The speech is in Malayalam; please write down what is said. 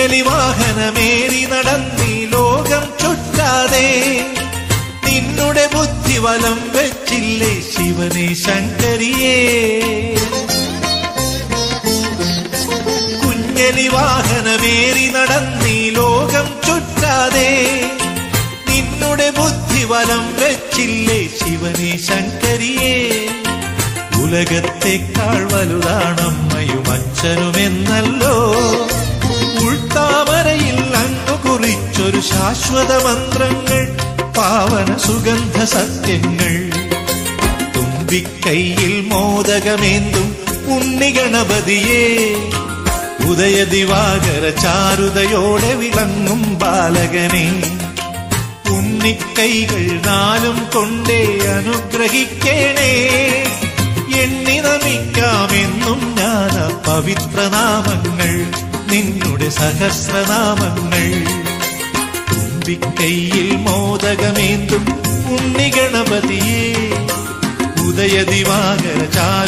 കുഞ്ഞലി വാഹനമേറി നടന്നീ ലോകം ചുറ്റാതെ നിന്നുടെ ബുദ്ധിവലം വെച്ചില്ലേ ശിവനെ ശങ്കരിയേ. കുഞ്ഞലി വാഹനമേറി നടന്നീ ലോകം ചുറ്റാതെ നിന്നുടെ ബുദ്ധിവലം വെച്ചില്ലേ ശിവനെ ശങ്കരിയേ. ഉലകത്തെക്കാൾ വലുതാണമ്മയും അച്ഛനുമെന്നല്ലോ കുറിച്ചൊരു ശാശ്വത മന്ത്രങ്ങൾ പാവന സുഗന്ധ സത്യങ്ങൾ. തുമ്പിക്കൈയിൽ മോദകമേന്തും ഉണ്ണിഗണപതിയേ ഉദയദിവാകര ചാരുതയോടെ വിളങ്ങും ബാലകനെ. ഉണ്ണിക്കൈകൾ നാലും കൊണ്ടേ അനുഗ്രഹിക്കണേ. എണ്ണി നമിക്കാമെന്നും ഞാൻ പവിത്രനാമങ്ങൾ നിന്നുടെ സഹസ്രനാമങ്ങൾ. തുമ്പിക്കൈയിൽ മോദകമേന്തും ഉണ്ണിഗണപതിയേ ഉദയദിവാകര ചാരു